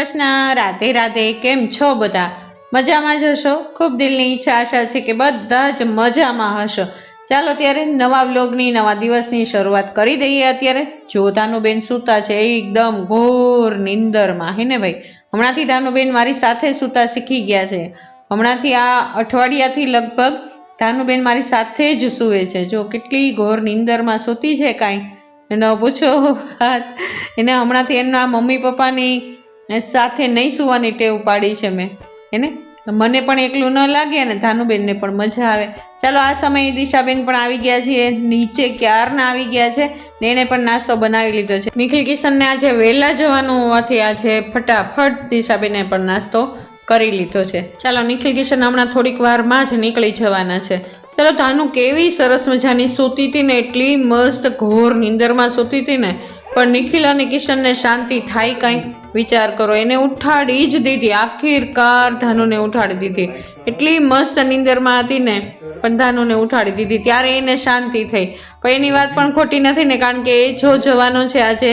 કૃષ્ણ રાધે રાધે, કેમ છો બધા? મજામાં જ હશો? ખૂબ દિલની ઈચ્છા, આશા છે કે બધા જ મજામાં હશો. ચાલો ત્યારે નવા વ્લોગની, નવા દિવસની શરૂઆત કરી દઈએ અત્યારે. જો ધાનુબેન સૂતા છે, એકદમ ઘોર નિંદરમાં. હે ને ભાઈ? હમણાંથી ધાનુબેન મારી સાથે સૂતા શીખી ગયા છે. હમણાંથી આ અઠવાડિયાથી લગભગ ધાનુબેન મારી સાથે જ સૂવે છે. જો કેટલી ઘોર નિંદરમાં સૂતી છે કાંઈ? ન પૂછો વાત. એને હમણાંથી એમના મમ્મી પપ્પાની સાથે નહીં સુવાની ટેવ પાડી છે મેં. એને મને પણ એકલું ન લાગે અને ધાનુબેનને પણ મજા આવે. ચાલો, આ સમયે દિશાબેન પણ આવી ગયા છે નીચે ક્યારના આવી ગયા છે ને એણે પણ નાસ્તો બનાવી લીધો છે. નિખિલ કિશનને આજે વહેલા જવાનું હોવાથી આજે ફટાફટ દિશાબેને પણ નાસ્તો કરી લીધો છે. ચાલો, નિખિલ કિશન હમણાં થોડીક વારમાં જ નીકળી જવાના છે. ચાલો, ધાનુ કેવી સરસ મજાની સૂતી હતી ને, એટલી મસ્ત ઘોર નીંદરમાં સૂતી હતી ને. પણ નિખિલ અને કિશનને શાંતિ થાય કાંઈ? વિચાર કરો, એને ઉઠાડી જ દીધી. આખીરકાર ધાનુને ઉઠાડી દીધી. એટલી મસ્ત નીંદરમાં હતી ને, પણ ધાનુને ઉઠાડી દીધી. ત્યારે એને શાંતિ થઈ. પણ એની વાત પણ ખોટી નથી ને, કારણ કે એ જો જવાનો છે આજે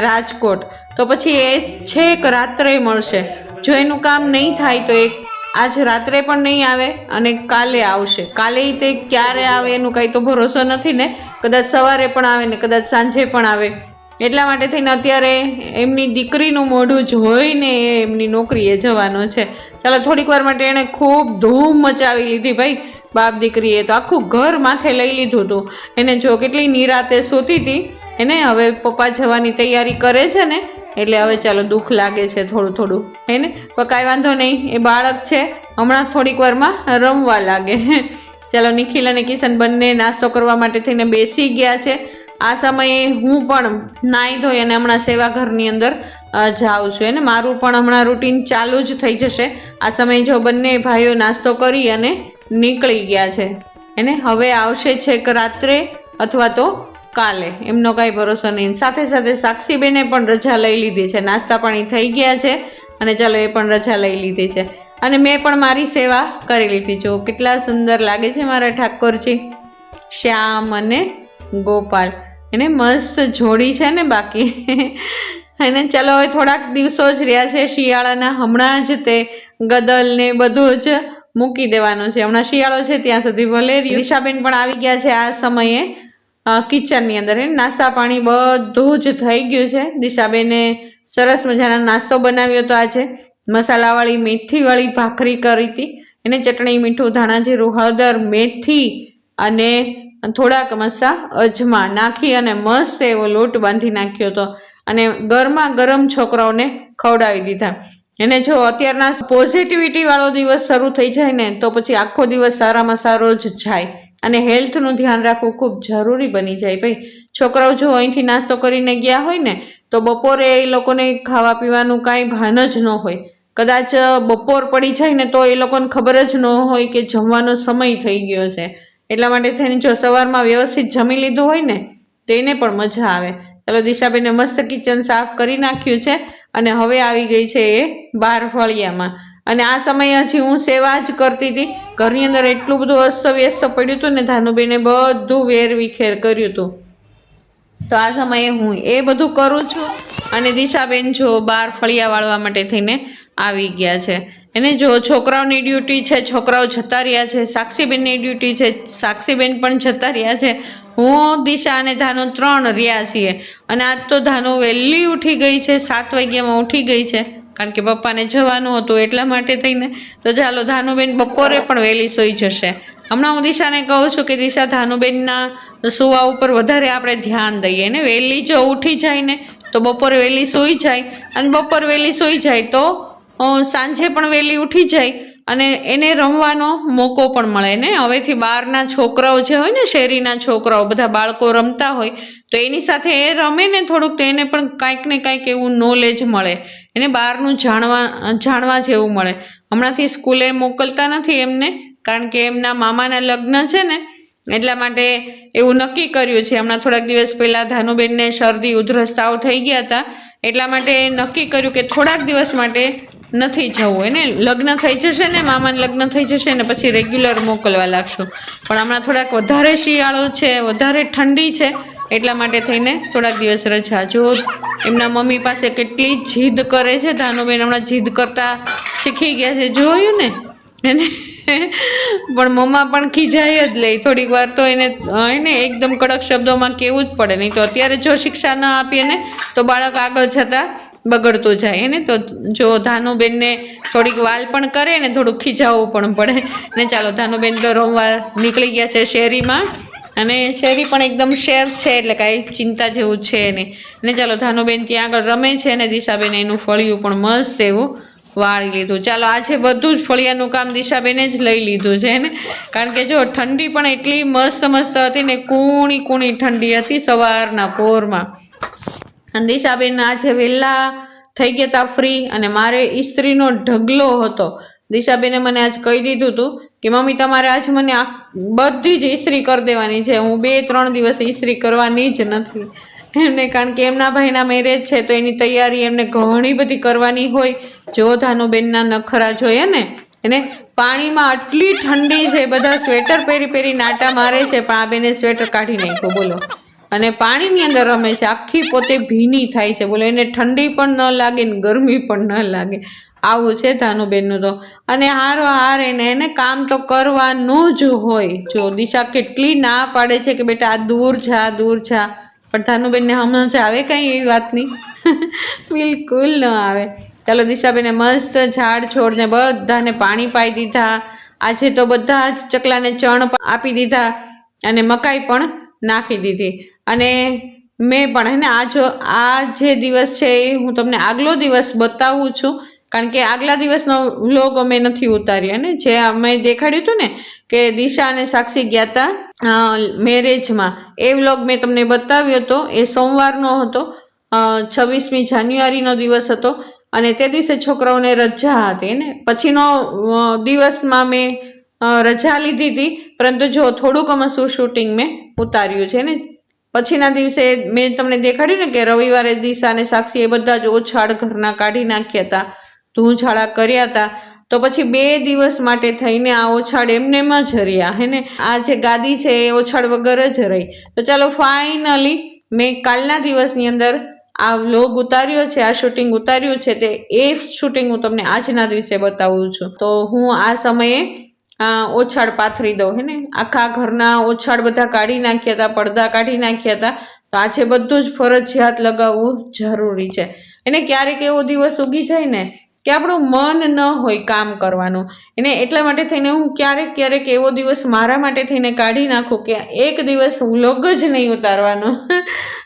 રાજકોટ, તો પછી એ છેક રાત્રે મળશે. જો એનું કામ નહીં થાય તો એક આજ રાત્રે પણ નહીં આવે અને કાલે આવશે. કાલે તે ક્યારે આવે એનું કાંઈ તો ભરોસો નથી ને. કદાચ સવારે પણ આવે ને, કદાચ સાંજે પણ આવે. એટલા માટે થઈને અત્યારે એમની દીકરીનું મોઢું જોઈને એ એમની નોકરીએ જવાનો છે. ચાલો, થોડીક વાર માટે એણે ખૂબ ધૂમ મચાવી લીધી ભાઈ. બાપ દીકરીએ તો આખું ઘર માથે લઈ લીધું હતું એને જો કેટલી નિરાતે સૂતી હતી. એને હવે પપ્પા જવાની તૈયારી કરે છે ને, એટલે હવે ચાલો દુઃખ લાગે છે થોડું થોડું. હે ને? પણ કાંઈ વાંધો નહીં, એ બાળક છે. હમણાં થોડીક વારમાં રમવા લાગે. ચાલો, નિખિલ અને કિશન બંને નાસ્તો કરવા માટે થઈને બેસી ગયા છે. આ સમયે હું પણ નાહી ધોઈ અને હમણાં સેવાઘરની અંદર જાઉં છું. એને મારું પણ હમણાં રૂટીન ચાલુ જ થઈ જશે. આ સમયે જો બંને ભાઈઓ નાસ્તો કરી અને નીકળી ગયા છે. એને હવે આવશે છેક રાત્રે અથવા તો કાલે. એમનો કાંઈ ભરોસો નહીં. સાથે સાથે સાક્ષીબેને પણ રજા લઈ લીધી છે. નાસ્તા પાણી થઈ ગયા છે અને ચાલો એ પણ રજા લઈ લીધી છે. અને મેં પણ મારી સેવા કરી લીધી. જો કેટલા સુંદર લાગે છે મારા ઠાકોરજી. શ્યામ અને ગોપાલ. એને મસ્ત જોડી છે ને બાકી. અને ચાલો હવે થોડાક દિવસો જ રહ્યા છે શિયાળાના. હમણાં જ તે ગદલ ને બધું જ મૂકી દેવાનું છે. હમણાં શિયાળો છે ત્યાં સુધી ભલે દિશાબેન પણ આવી ગયા છે આ સમયે કિચનની અંદર. નાસ્તા પાણી બધું જ થઈ ગયું છે. દિશાબેને સરસ મજાનો નાસ્તો બનાવ્યો હતો આજે. મસાલાવાળી મેથીવાળી ભાખરી કરી હતી. એને ચટણી, મીઠું, ધાણા જીરું, હળદર, મેથી અને થોડાક મસા અજમા નાખી અને મસ્ત એવો લોટ બાંધી નાખ્યો હતો અને ગરમા ગરમ છોકરાઓને ખવડાવી દીધા. એને જો અત્યારના પોઝિટિવિટી વાળો દિવસ શરૂ થઈ જાય ને, તો પછી આખો દિવસ સારામાં સારો જ જાય. અને હેલ્થનું ધ્યાન રાખવું ખૂબ જરૂરી બની જાય ભાઈ. છોકરાઓ જો અહીંથી નાસ્તો કરીને ગયા હોય ને, તો બપોરે એ લોકોને ખાવા પીવાનું કાંઈ ભાન જ ન હોય. કદાચ બપોર પડી જાય ને, તો એ લોકોને ખબર જ ન હોય કે જમવાનો સમય થઈ ગયો છે. એટલા માટે થઈને જો સવારમાં વ્યવસ્થિત જમી લીધું હોય ને, તો એને પણ મજા આવે. ચાલો દિશાબેને મસ્ત કિચન સાફ કરી નાખ્યું છે અને હવે આવી ગઈ છે એ બાર ફળિયામાં. અને આ સમયે હજી હું સેવા જ કરતી હતી. ઘરની અંદર એટલું બધું અસ્તવ્યસ્ત પડ્યું હતું ને, ધાનુબેને બધું વેર વિખેર કર્યું હતું. તો આ સમયે હું એ બધું કરું છું અને દિશાબેન જો બાર ફળિયા વાળવા માટે થઈને આવી ગયા છે. એને જો છોકરાઓની ડ્યુટી છે, છોકરાઓ જતા રહ્યા છે, સાક્ષીબેનની ડ્યુટી છે, સાક્ષીબેન પણ જતા રહ્યા છે. હું દિશા અને ધાનુ ત્રણ રહ્યા છીએ. અને આજ તો ધાનુ વહેલી ઉઠી ગઈ છે, સાત વાગ્યામાં ઉઠી ગઈ છે. કારણ કે પપ્પાને જવાનું હતું એટલા માટે થઈને. તો ચાલો, ધાનુબેન બપોરે પણ વહેલી સૂઈ જશે. હમણાં હું દિશાને કહું છું કે દિશા, ધાનુબેનના સુવા ઉપર વધારે આપણે ધ્યાન દઈએ. ને વહેલી જો ઉઠી જાય ને, તો બપોરે વહેલી સૂઈ જાય. અને બપોર વહેલી સૂઈ જાય તો સાંજે પણ વહેલી ઉઠી જાય અને એને રમવાનો મોકો પણ મળે. ને હવેથી બહારના છોકરાઓ જે હોય ને, શેરીના છોકરાઓ, બધા બાળકો રમતા હોય, તો એની સાથે એ રમે ને થોડુંક તો એને પણ કાંઈક ને કાંઈક એવું નોલેજ મળે. એને બહારનું જાણવા જાણવા જેવું મળે. હમણાંથી સ્કૂલે મોકલતા નથી એમને, કારણ કે એમના મામાના લગ્ન છે ને, એટલા માટે એવું નક્કી કર્યું છે. હમણાં થોડાક દિવસ પહેલાં ધાનુબેનને શરદી, ઉધરસ થઈ ગયા હતા. એટલા માટે નક્કી કર્યું કે થોડાક દિવસ માટે નથી જવું. એને લગ્ન થઈ જશે ને, મામાને લગ્ન થઈ જશે ને, પછી રેગ્યુલર મોકલવા લાગશું. પણ હમણાં થોડાક વધારે શિયાળો છે, વધારે ઠંડી છે, એટલા માટે થઈને થોડાક દિવસ રજા. જો એમના મમ્મી પાસે કેટલી જીદ કરે છે, ધાનુબેન હમણાં જીદ કરતા શીખી ગયા છે. જોયું ને? એને પણ મમ્મા પણ ખીજાય જ લે થોડીક વાર તો એને એને એકદમ કડક શબ્દોમાં કહેવું જ પડે. નહીં તો અત્યારે જો શિક્ષા ન આપીએ ને તો બાળક આગળ જતાં બગડતું જાય ને તો જો ધાનુબેનને થોડીક વાલ પણ કરે ને થોડુંક ખીજાવવું પણ પડે. ને ચાલો, ધાનુબેન તો રમવા નીકળી ગયા છે શેરીમાં. અને શેરી પણ એકદમ શેર છે, એટલે કાંઈ ચિંતા જેવું છે નહીં. ને ચાલો, ધાનુબેન ત્યાં આગળ રમે છે ને દિશાબેન એનું ફળિયું પણ મસ્ત એવું વાળી લીધું. ચાલો, આજે બધું જ ફળિયાનું કામ દિશાબેને જ લઈ લીધું છે, ને? કારણ કે જો, ઠંડી પણ એટલી મસ્ત મસ્ત હતી ને કૂણી કૂણી ઠંડી હતી સવારના પોરમાં. અને દિશાબેન આજે વહેલા થઈ ગયા હતા ફ્રી અને મારે ઇસ્ત્રીનો ઢગલો હતો. દિશાબેને મને આજ કહી દીધું હતું કે, મમ્મી, તમારે આજ મને આ બધી જ ઇસ્ત્રી કરી દેવાની છે. હું બે ત્રણ દિવસ ઇસ્ત્રી કરવાની જ નથી. એમને કારણ કે એમના ભાઈના મેરેજ છે તો એની તૈયારી એમને ઘણી બધી કરવાની હોય. જો ધાનુબેનના નખરા જોઈએ ને, એને પાણીમાં આટલી ઠંડી છે, બધા સ્વેટર પહેરી પહેરી નાટા મારે છે, પણ આ બેને સ્વેટર કાઢી નાખ્યું. બોલો. અને પાણીની અંદર રમે છે, આખી પોતે ભીની થાય છે. બોલો, એને ઠંડી પણ ન લાગે ને ગરમી પણ ન લાગે. આવું છે ધાનુબેનનું તો. અને હારો હાર એને એને કામ તો કરવાનું જ હોય. જો, દિશા કેટલી ના પાડે છે કે બેટા, આ દૂર જા દૂર જા. પણ ધાનુબેનને હમણાં જ આવે કાંઈ એવી વાતની? બિલકુલ ન આવે. ચાલો, દિશાબેને મસ્ત ઝાડ છોડને બધાને પાણી પાઈ દીધા. આજે તો બધા જ ચકલાને ચણ આપી દીધા અને મકાઈ પણ નાખી દીધી. અને મેં પણ હે ને આ જો, આ જે દિવસ છે એ હું તમને આગલો દિવસ બતાવું છું. કારણ કે આગલા દિવસનો વ્લોગ અમે નથી ઉતાર્યો ને? જે અમે દેખાડ્યું હતું ને, કે દિશા અને સાક્ષી ગયા હતા મેરેજમાં. એ વ્લોગ મેં તમને બતાવ્યો હતો. એ સોમવારનો હતો છવ્વીસમી જાન્યુઆરીનો દિવસ હતો. અને તે દિવસે છોકરાઓને રજા હતી ને? પછીનો દિવસમાં મેં રજા લીધી હતી. પરંતુ જો થોડુંક અમસું શૂટિંગ મેં ઉતાર્યું છે ને? પછીના દિવસે મેં તમને દેખાડ્યું ને કે રવિવારે દિશા અને સાક્ષી એ બધા જ ઓછાડ ઘરના કાઢી નાખ્યા હતા ધૂંછાળા કર્યા હતા. તો પછી બે દિવસ માટે થઈને આ ઓછાડ એમને જ રહ્યા, હે ને? આ જે ગાદી છે એ ઓછાડ વગર જ રહી. તો ચાલો ફાઇનલી મેં કાલના દિવસની અંદર આ વ્લોગ ઉતાર્યો છે, આ શૂટિંગ ઉતાર્યું છે તે એ શૂટિંગ હું તમને આજના દિવસે બતાવું છું. તો હું આ સમયે અ, ઓછાડ પાથરી દઉં હે ને? આખા ઘરના ઓછાડ બધા કાઢી નાખ્યા હતા પડદા કાઢી નાખ્યા હતા. તો આજે બધું જ ફરજિયાત લગાવવું જરૂરી છે. એને ક્યારેક એવો દિવસ ઉગી જાય ને કે આપણું મન ન હોય કામ કરવાનું. એને એટલા માટે થઈને હું ક્યારેક ક્યારેક એવો દિવસ મારા માટે થઈને કાઢી નાખું કે એક દિવસ વ્લોગ જ નહીં ઉતારવાનો.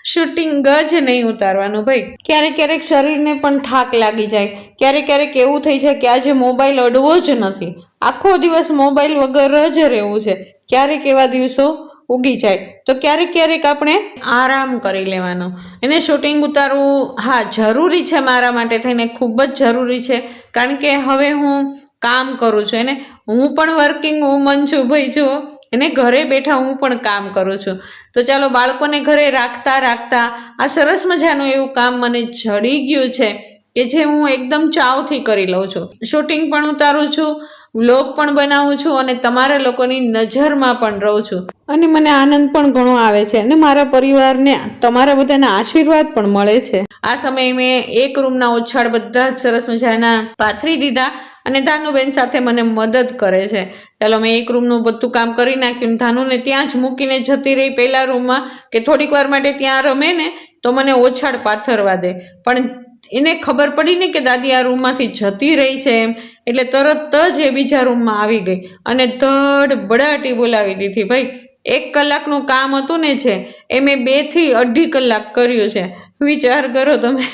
શૂટિંગ જ નહીં ઉતારવાનું ભાઈ. ક્યારેક ક્યારેક શરીરને પણ થાક લાગી જાય. ક્યારેક ક્યારેક એવું થઈ જાય કે આજે મોબાઈલ અડવો જ નથી. આખો દિવસ મોબાઈલ વગર જ રહેવું છે. ક્યારેક એવા દિવસો ઉગી જાય. તો ક્યારેક ક્યારેક આપણે આરામ કરી લેવાનો. એને શૂટિંગ ઉતારવું, હા, જરૂરી છે મારા માટે થઈને ખૂબ જ જરૂરી છે. કારણ કે હવે હું કામ કરું છું. એને હું પણ વર્કિંગ વુમન છું ભાઈ જો એને ઘરે બેઠા હું પણ કામ કરું છું. તો ચાલો, બાળકોને ઘરે રાખતા રાખતા આ સરસ મજાનું એવું કામ મને જડી ગયું છે. કે જે હું એકદમ ચાવથી કરી લઉં છું. શૂટિંગ પણ ઉતારું છું વ્લોગ પણ બનાવું છું અને તમારા લોકોની નજરમાં પણ રહું છું. અને મને આનંદ પણ ઘણો આવે છે અને મારા પરિવારને તમારા બધાના આશીર્વાદ પણ મળે છે. આ સમયે મેં એક રૂમના ઓછાડ બધા જ સરસ મજાના પાથરી દીધા અને ધાનુબેન સાથે મને મદદ કરે છે. ચાલો મેં એક રૂમનું બધું કામ કરી નાખ્યું ધાનુને ત્યાં જ મૂકીને જતી રહી પહેલા રૂમમાં કે થોડીક વાર માટે ત્યાં રમે ને તો મને ઓછાડ પાથરવા દે. પણ એને ખબર પડી ને કે દાદી આ રૂમમાંથી જતી રહી છે એમ. એટલે તરત જ એ બીજા રૂમમાં આવી ગઈ અને ધડ બડાટી બોલાવી દીધી. ભાઈ, એક કલાકનું કામ હતું ને છે એ મેં બેથી અઢી કલાક કર્યું છે. વિચાર કરો તમે,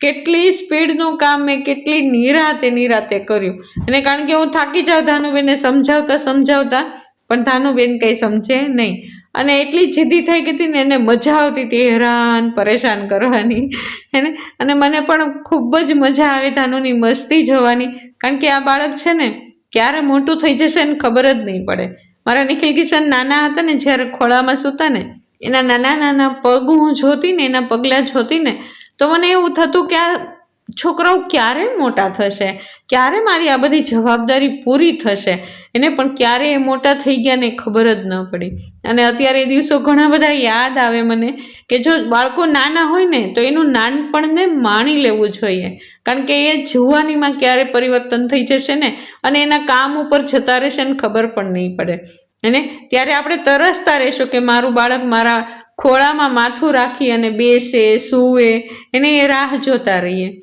કેટલી સ્પીડનું કામ મેં કેટલી નિરાતે નિરાતે કર્યું. અને કારણ કે હું થાકી જાઉં ધાનુબેનને સમજાવતા સમજાવતા, પણ ધાનુબેન કંઈ સમજે નહીં. અને એટલી જિદ્દી થઈ ગઈ હતી ને એને મજા આવતી હતી, હેરાન, પરેશાન કરવાની. એને અને મને પણ ખૂબ જ મજા આવે ધાનુની મસ્તી જોવાની. કારણ કે આ બાળક છે ને, ક્યારે મોટું થઈ જશે ને ખબર જ નહીં પડે. મારા નિખિલ કિશન નાના હતા ને, જ્યારે ખોળામાં સૂતા ને, એના નાના નાના પગ હું જોતી ને, એના પગલાં જોતી ને, તો મને એવું થતું કે આ છોકરાઓ ક્યારે મોટા થશે? ક્યારે મારી આ બધી જવાબદારી પૂરી થશે? એને પણ ક્યારે એ મોટા થઈ ગયા ને ખબર જ ન પડી. અને અત્યારે એ દિવસો ઘણા બધા યાદ આવે મને કે જો બાળકો નાના હોય ને, તો એનું નાનપણને માણી લેવું જોઈએ. કારણ કે એ જુવાનીમાં ક્યારે પરિવર્તન થઈ જશે ને, અને એના કામ ઉપર જતા રહેશે ને ખબર પણ નહીં પડે. અને ત્યારે આપણે તરસતા રહીશું કે મારું બાળક મારા ખોળામાં માથું રાખી અને બેસે, સૂવે, એને એ રાહ જોતા રહીએ.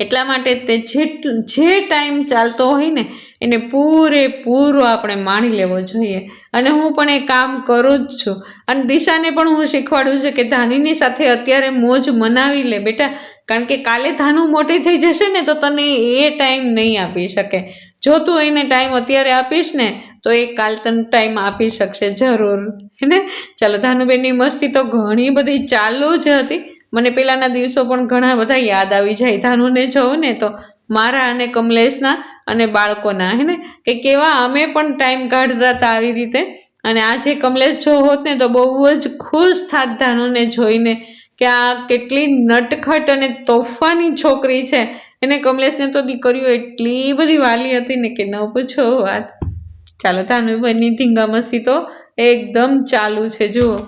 એટલા માટે તે જેટ, જે ટાઈમ ચાલતો હોય ને, એને પૂરેપૂરો આપણે માણી લેવો જોઈએ. અને હું પણ એ કામ કરું જ છું. અને દિશાને પણ હું શીખવાડું છું કે ધાનીની સાથે અત્યારે મોજ મનાવી લે બેટા. કારણ કે કાલે ધાનું મોટી થઈ જશે ને, તો તને એ ટાઈમ નહીં આપી શકે. જો તું એને ટાઈમ અત્યારે આપીશ ને, તો એ કાલ તને ટાઈમ આપી શકશે જરૂર. ને? ચાલો, ધાનુબેનની મસ્તી તો ઘણી બધી ચાલુ જ હતી. મને પેલાના દિવસો પણ ઘણા બધા યાદ આવી જાય. ધાનુને જોઉં ને તો મારા અને કમલેશના અને બાળકોના, હે ને? કે કેવા અમે પણ ટાઈમ કાઢતા હતા આવી રીતે. અને આજે કમલેશ જો હોત ને તો બહુ જ ખુશ થાત ધાનુને જોઈને કે આ કેટલી નટખટ અને તોફાની છોકરી છે. એને કમલેશને તો દીકરીઓ એટલી બધી વાલી હતી ને કે ન પૂછો વાત. ચાલો ધાનુભાઈની ધીંગા મસ્તી તો એકદમ ચાલુ છે. જુઓ.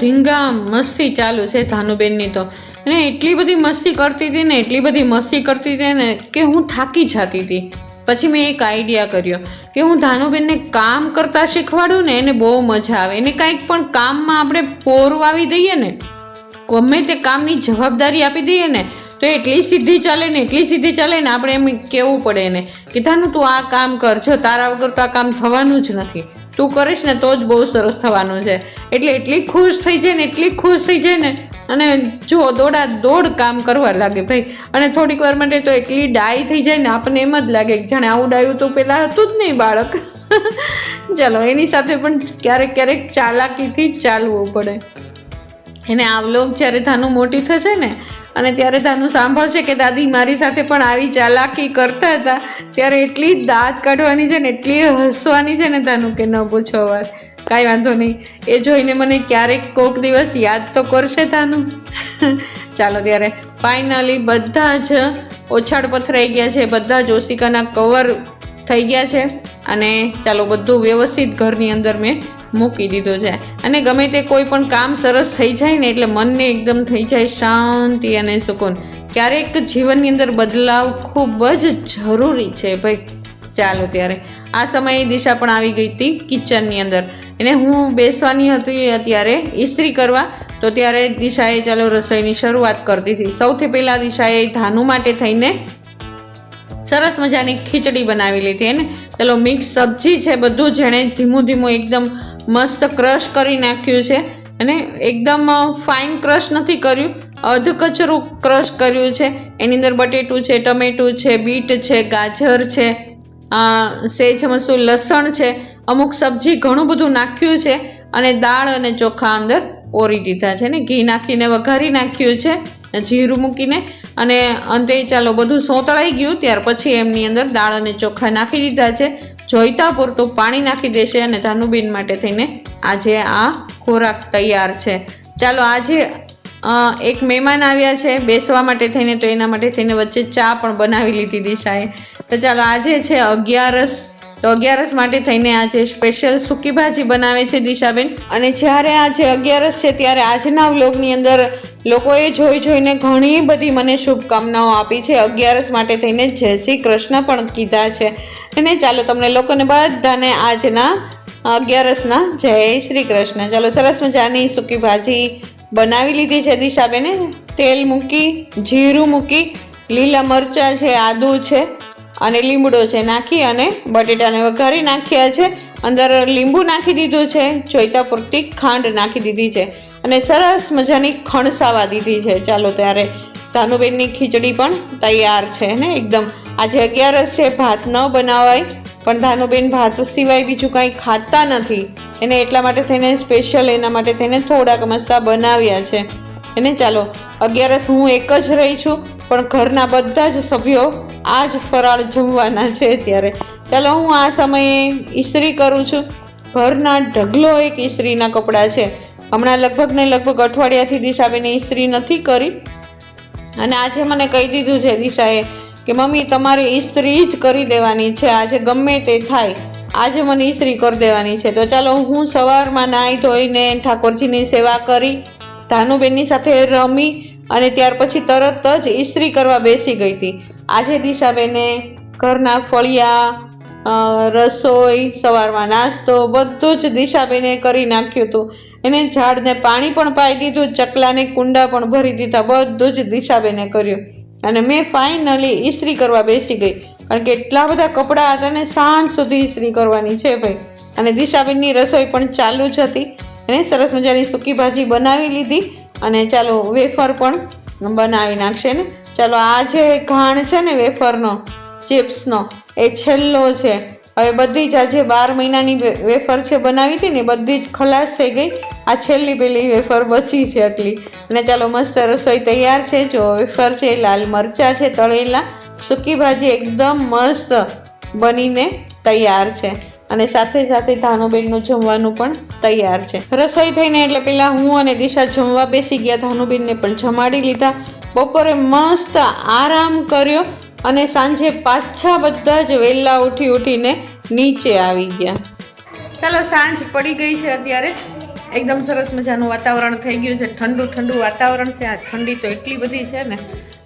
ધીંગા મસ્તી ચાલુ છે ધાનુબેનની તો. અને એટલી બધી મસ્તી કરતી હતી ને, એટલી બધી મસ્તી કરતી હતી ને કે હું થાકી જતી હતી. પછી મેં એક આઈડિયા કર્યો કે હું ધાનુબેનને કામ કરતાં શીખવાડું ને, એને બહુ મજા આવે. એને કાંઈક પણ કામમાં આપણે પોરવાવી દઈએ ને, ગમે તે કામની જવાબદારી આપી દઈએ ને, તો એટલી સીધી ચાલે ને, એટલી સીધી ચાલે ને, આપણે એમ કહેવું પડે એને કે, ધાનું, તું આ કામ કર. જો તારા વગર તો આ કામ થવાનું જ નથી. તું કરીશ ને તો જ બહુ સરસ થવાનું છે. એટલે એટલી ખુશ થઈ જાય ને, એટલી ખુશ થઈ જાય ને, અને જો દોડા દોડ કામ કરવા લાગે ભાઈ. અને થોડીક વાર માટે તો એટલી ડાય થઈ જાય ને, આપણને એમ જ લાગે કે જાણે આવું ડાયું તો પહેલાં હતું જ નહીં બાળક. ચાલો, એની સાથે પણ ક્યારેક ક્યારેક ચાલાકીથી ચાલવું પડે. એને આ જ્યારે ધાનું મોટી થશે ને, અને ત્યારે ધાનું સાંભળશે કે દાદી મારી સાથે પણ આવી ચાલાકી કરતા હતા, ત્યારે એટલી દાંત કાઢવાની છે ને, એટલી હસવાની છે ને ધાનું કે ન પૂછો વાત. કાંઈ વાંધો નહીં. એ જોઈને મને ક્યારેક કોક દિવસ યાદ તો કરશે ધાનું. ચાલો ત્યારે ફાઇનલી બધા જ ઓછાડ પથરાઈ ગયા છે, બધા જ ઓશિકાના કવર થઈ ગયા છે, અને ચાલો બધું વ્યવસ્થિત ઘરની અંદર મેં મૂકી દીધો છે. અને ગમે તે કોઈ પણ કામ સરસ થઈ જાય ને એટલે મનને એકદમ થઈ જાય શાંતિ અને સુકૂન. ક્યારેક જીવનની અંદર બદલાવ ખૂબ જ જરૂરી છે ભાઈ. ચાલો ત્યારે. આ સમયે દિશા પણ આવી ગઈ હતી કિચનની અંદર. એને હું બેસવાની હતી અત્યારે ઇસ્ત્રી કરવા. તો ત્યારે દિશાએ ચાલો રસોઈની શરૂઆત કરતી હતી. સૌથી પહેલાં દિશાએ ધાનુ માટે થઈને સરસ મજાની ખીચડી બનાવી લીધી એને ચલો મિક્સ સબ્જી છે બધું જેણે ધીમું ધીમું એકદમ મસ્ત ક્રશ કરી નાખ્યું છે અને એકદમ ફાઇન ક્રશ નથી કર્યું. અધ કચરું ક્રશ કર્યું છે. એની અંદર બટેટું છે, ટમેટું છે, બીટ છે, ગાજર છે સેજ મસૂર, લસણ છે. અમુક સબ્જી ઘણું બધું નાખ્યું છે અને દાળ અને ચોખા અંદર ઓરી દીધા છે ને. ઘી નાખીને વઘારી નાખ્યું છે, જીરું મૂકીને. અને અંતે ચાલો બધું સોતળાઈ ગયું. ત્યાર પછી એમની અંદર દાળ અને ચોખા નાખી દીધા છે. જોઈતા પૂરતું પાણી નાખી દેશે અને ધાનુબેન માટે થઈને આજે આ ખોરાક તૈયાર છે. ચાલો આજે એક મહેમાન આવ્યા છે બેસવા માટે થઈને, તો એના માટે થઈને વચ્ચે ચા પણ બનાવી લીધી દિશાએ તો ચાલો આજે છે અગિયારસ તો અગિયારસ માટે થઈને આજે સ્પેશિયલ સૂકી ભાજી બનાવે છે દિશાબેન. અને જ્યારે આજે અગિયારસ છે ત્યારે આજના વ્લોગની અંદર લોકોએ જોઈ જોઈને ઘણી બધી મને શુભકામનાઓ આપી છે. અગિયારસ માટે થઈને જય શ્રી કૃષ્ણ પણ કીધા છે. અને ચાલો તમને લોકોને બધાને આજના અગિયારસના જય શ્રી કૃષ્ણ. ચાલો સરસ મજાની સૂકી ભાજી બનાવી લીધી છે દિશાબેને. તેલ મૂકી, જીરું મૂકી, લીલા મરચાં છે, આદું છે. અને લીમડો છે નાખી અને બટેટાને વઘારી નાખ્યા છે. અંદર લીંબુ નાખી દીધું છે. જોઈતા પૂરતી ખાંડ નાખી દીધી છે. અને સરસ મજાની ખણસાવા દીધી છે. ચાલો ત્યારે ધાનુબેનની ખીચડી પણ તૈયાર છે ને? એકદમ આજે અગિયારસ છે, ભાત ન બનાવાય. પણ ધાનુબેન ભાત સિવાય બીજું કંઈ ખાતા નથી. એને એટલા માટે થઈને સ્પેશિયલ એના માટે થઈને થોડાક મસ્તા બનાવ્યા છે. એને ચાલો, અગિયારસ હું એક જ રહી છું. પણ ઘરના બધા જ સભ્યો આ જ ફરાળ જમવાના છે ત્યારે ચાલો હું આ સમયે ઇસ્ત્રી કરું છું. ઘરના ઢગલો એક ઇસ્ત્રીના કપડાં છે. હમણાં લગભગ ને લગભગ અઠવાડિયાથી દિશાબેને ઇસ્ત્રી નથી કરી. અને આજે મને કહી દીધું છે દિશાએ કે, મમ્મી, તમારે ઇસ્ત્રી જ કરી દેવાની છે. આજે ગમે તે થાય, આજે મને ઇસ્ત્રી કરી દેવાની છે. તો ચાલો હું સવારમાં નાહી ધોઈને ઠાકોરજીની સેવા કરી, ધાનુબેનની સાથે રમી અને ત્યાર પછી તરત જ ઇસ્ત્રી કરવા બેસી ગઈ હતી. આજે દિશાબેને ઘરના ફળિયા રસોઈ, સવારમાં નાસ્તો બધું જ દિશાબેને કરી નાખ્યું હતું. એને ઝાડને પાણી પણ પાઈ દીધું, ચકલાને કુંડા પણ ભરી દીધા, બધું જ દિશાબેને કર્યું. અને મેં ફાઇનલી ઇસ્ત્રી કરવા બેસી ગઈ. કારણ કે એટલા બધા કપડાં હતા ને, સાંજ સુધી ઇસ્ત્રી કરવાની છે ભાઈ. અને દિશાબેનની રસોઈ પણ ચાલુ જ હતી. એને સરસ મજાની સૂકી ભાજી બનાવી લીધી. અને ચાલો વેફર પણ બનાવી નાખશે ને. ચાલો આ જે ઘાણ છે ને વેફરનો, ચિપ્સનો, એ છેલ્લો છે. હવે બધી જ આજે બાર મહિનાની વેફર છે બનાવી હતી ને બધી જ ખલાસ થઈ ગઈ. આ છેલ્લી પેલી વેફર બચી છે આટલી. અને ચાલો મસ્ત રસોઈ તૈયાર છે. જો વેફર છે, લાલ મરચાં છે, તળેલા, સૂકી ભાજી એકદમ મસ્ત બનીને તૈયાર છે. અને સાથે સાથે ધાનુબેનનું જમવાનું પણ તૈયાર છે. રસોઈ થઈને એટલે પહેલાં હું અને દિશા જમવા બેસી ગયા. ધાનુબેનને પણ જમાડી લીધા. બપોરે મસ્ત આરામ કર્યો અને સાંજે પાછા બધા જ વહેલા ઉઠી ઉઠીને નીચે આવી ગયા. ચાલો સાંજ પડી ગઈ છે અત્યારે. એકદમ સરસ મજાનું વાતાવરણ થઈ ગયું છે. ઠંડુ ઠંડુ વાતાવરણ છે. આ ઠંડી તો એટલી બધી છે ને.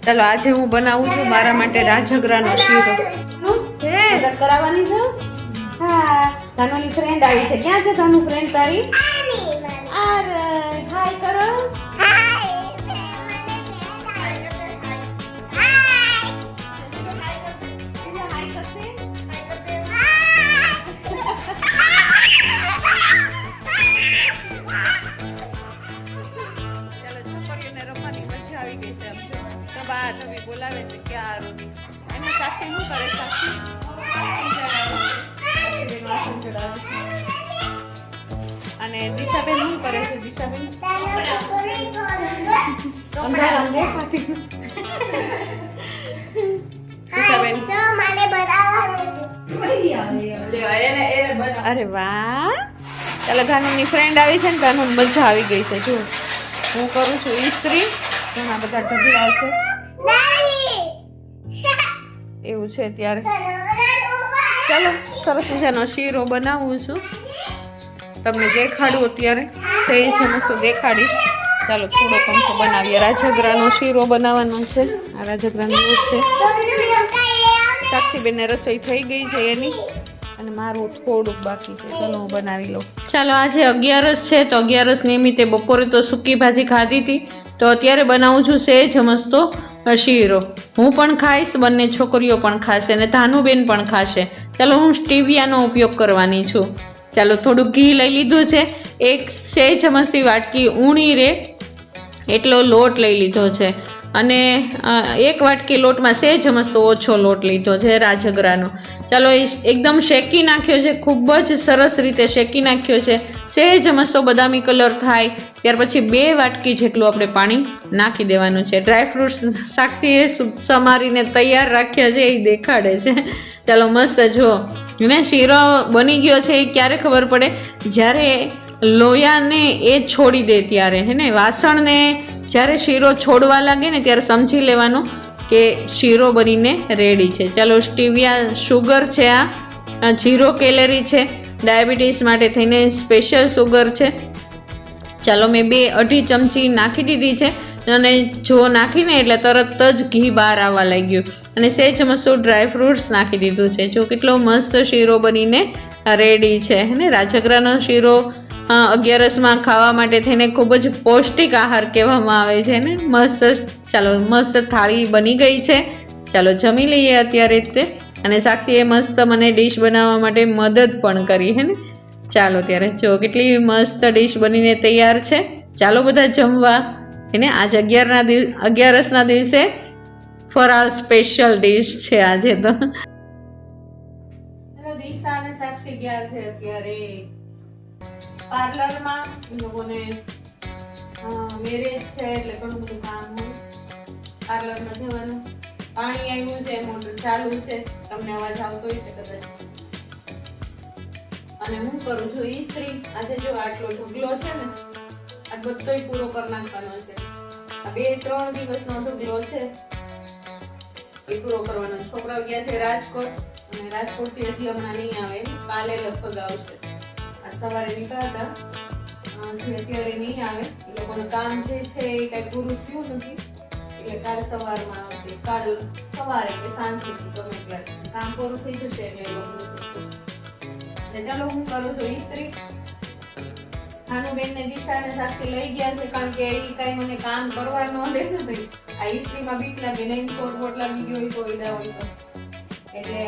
ચાલો આજે હું બનાવું છું મારા માટે રાજગરાનો શીરો. કરાવવાની છે? હા ધાનુની ફ્રેન્ડ આવી છે. ક્યાં છે ધાનુ ફ્રેન્ડ તારી? અરે હાય કરો. ચાલો છોકરીઓને રમવાની મજા આવી ગઈ છે તો બા તમે બોલાવે છે ક્યાં એને સાક્ષી શું કરે સાક્ષી અને દિશાબેન શું કરે છે દિશાબેન? અંધારામાં દેખાતી દિશાબેન. અરે વાહ. ચાલો ધાનુની ફ્રેન્ડ આવી છે ને ધાનુ મજા આવી ગઈ છે. જો હું કરું છું ઈસ્ત્રી ઘણા બધા ઢગલા છે એવું છે ત્યારે ચાલો. સરસ મજાનો શીરો બનાવું છું. તમને દેખાડું અત્યારે. તે છે મસ્ત દેખાડીશ ચાલો થોડો કમસો બનાવીએ. રાજગરાનો શીરો બનાવવાનો છે. આ રાજગરાનો લોટ છે. સાક્ષીબેનને રસોઈ થઈ ગઈ છે એની. અને મારું થોડુંક બાકી છે. ચાલો, હું બનાવી લઉં. ચાલો, આજે અગિયારસ છે, તો અગિયારસ નિમિત્તે બપોરે તો સૂકી ભાજી ખાધી હતી. તો અત્યારે બનાવું છું સેજ મસ્તો. શીરો હું પણ ખાઈશ, બંને છોકરીઓ પણ ખાશે અને ધાનુબેન પણ ખાશે. ચાલો હું સ્ટીવિયાનો ઉપયોગ કરવાની છું. ચાલો થોડું ઘી લઈ લીધું છે. એક સે ચમચથી વાટકી ઊણી રે, એટલો લોટ લઈ લીધો છે. અને એક વાટકી લોટમાં સેજ મસ્ત ઓછો લોટ લીધો છે, રાજગરાનો. ચાલો એ એકદમ શેકી નાખ્યો છે, ખૂબ જ સરસ રીતે શેકી નાખ્યો છે. સહેજ મસ્તો બદામી કલર થાય. ત્યાર પછી બે વાટકી જેટલું આપણે પાણી નાખી દેવાનું છે. ડ્રાય ફ્રૂટ્સ સાક્ષીએ સમારીને તૈયાર રાખ્યા છે, એ દેખાડે છે. ચાલો મસ્ત જુઓ. ને શીરો બની ગયો છે, એ ક્યારે ખબર પડે? જ્યારે લોયાને એ છોડી દે ત્યારે, હે ને? વાસણને જ્યારે શીરો છોડવા લાગે ને, ત્યારે સમજી લેવાનું. કે શીરો બનીને રેડી છે. ચાલો, સ્ટીવિયા શુગર છે આ. ઝીરો કેલેરી છે. ડાયાબિટીસ માટે થઈને સ્પેશિયલ શુગર છે. ચાલો, મેં બે અઢી ચમચી નાખી દીધી છે. અને જો નાખીને એટલે તરત જ ઘી બહાર આવવા લાગ્યું. અને સેજ ચમચું ડ્રાયફ્રૂટ્સ નાખી દીધું છે. જો કેટલો મસ્ત શીરો બનીને રેડી છે. અને રાજગરાનો શીરો અગિયારસમાં ખાવા માટે થઈને ખૂબ જ પૌષ્ટિક આહાર કહેવામાં આવે છે ને? મસ્ત ચાલો, મસ્ત થાળી બની ગઈ છે. ચાલો, જમી લઈએ અત્યારે તે. અને સાક્ષીએ મસ્ત મને ડીશ બનાવવા માટે મદદ પણ કરી, હે ને? ચાલો ત્યારે, જો, કેટલી મસ્ત ડીશ બનીને તૈયાર છે. ચાલો બધા જમવા. એને આજ અગિયારના દિવસ અગિયારસના દિવસે ફરાળ સ્પેશિયલ ડીશ છે આજે તો. દિશા અને સાક્ષી ગયા છે અત્યારે. પાર્લરમાં એ લોકોને મેરેજ છે એટલે ઘણું બધું કામ હોય. પાર્લરમાં જવાનું. પાણી આવ્યું છે, મોટર ચાલુ છે. તમને અવાજ આવતો હોય છે કદાચ. અને હું કરું છું ઈસ્ત્રી આજે જો આટલો ઢગલો છે ને, આ બધોય પૂરો કરી નાખવાનો છે. આ બે ત્રણ દિવસનો ઢગલો છે. એ પૂરો કરવાનો. છોકરા ગયા છે રાજકોટ. અને રાજકોટથી હજી હમણાં નહીં આવે. કાલે લગભગ આવશે. આ સવારે નીકળ્યા હતા અત્યારે નહીં આવે. એ લોકોનું કામ જે છે એ કાંઈ પૂરું થયું નથી. એટલે કાલ સવારમાં આવશે. કાલ સવારે કે સાંજ ગમે ત્યારે. કામ પૂરું થઈ જશે એટલે ચાલો, હું કરું છું ઈસ્ત્રી ભાનુબેન ને દિશાને સાથે લઈ ગયા છે, કારણ કે એ કઈ મને કામ કરવા ન દે ને ભાઈ. આ ઈસ્ત્રીમાં બીક લાગે નહીં કોટ બોટ લાગી ગયો હોય તો એના હોય તો. એટલે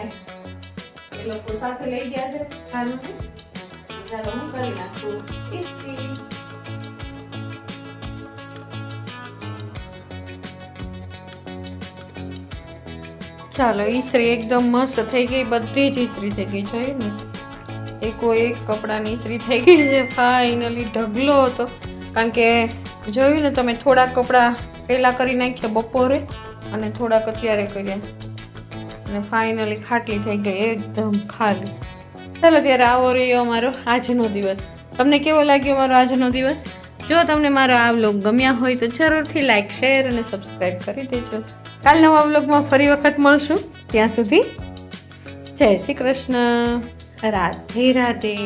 એ લોકો સાથે લઈ ગયા છે ભાનુને. ચાલો હું કરી નાખું. ઇસ્ત્રી ચાલો, ઈસ્ત્રી એકદમ મસ્ત થઈ ગઈ. બધી જ ઈસ્ત્રી થઈ ગઈ છે ને? એકો એક કપડાની ઈસ્ત્રી થઈ ગઈ છે, ફાઇનલી ઢગલો હતો. કારણ કે જોયું ને, તમે થોડાક કપડાં પહેલાં કરી નાખ્યા બપોરે અને થોડાક અત્યારે કર્યા. અને ફાઇનલી ખાટલી થઈ ગઈ, એકદમ ખાલી. ચાલો ત્યારે આવો રહ્યો અમારો આજનો દિવસ. તમને કેવો લાગ્યો મારો આજનો દિવસ? જો તમને મારો આ વ્લોગ ગમ્યા હોય તો જરૂરથી લાઇક શેર અને સબસ્ક્રાઈબ કરી દેજો. કાલ નવા વ્લોગમાં ફરી વખત મળશું. ત્યાં સુધી જય શ્રી કૃષ્ણ. રાધે રાધે.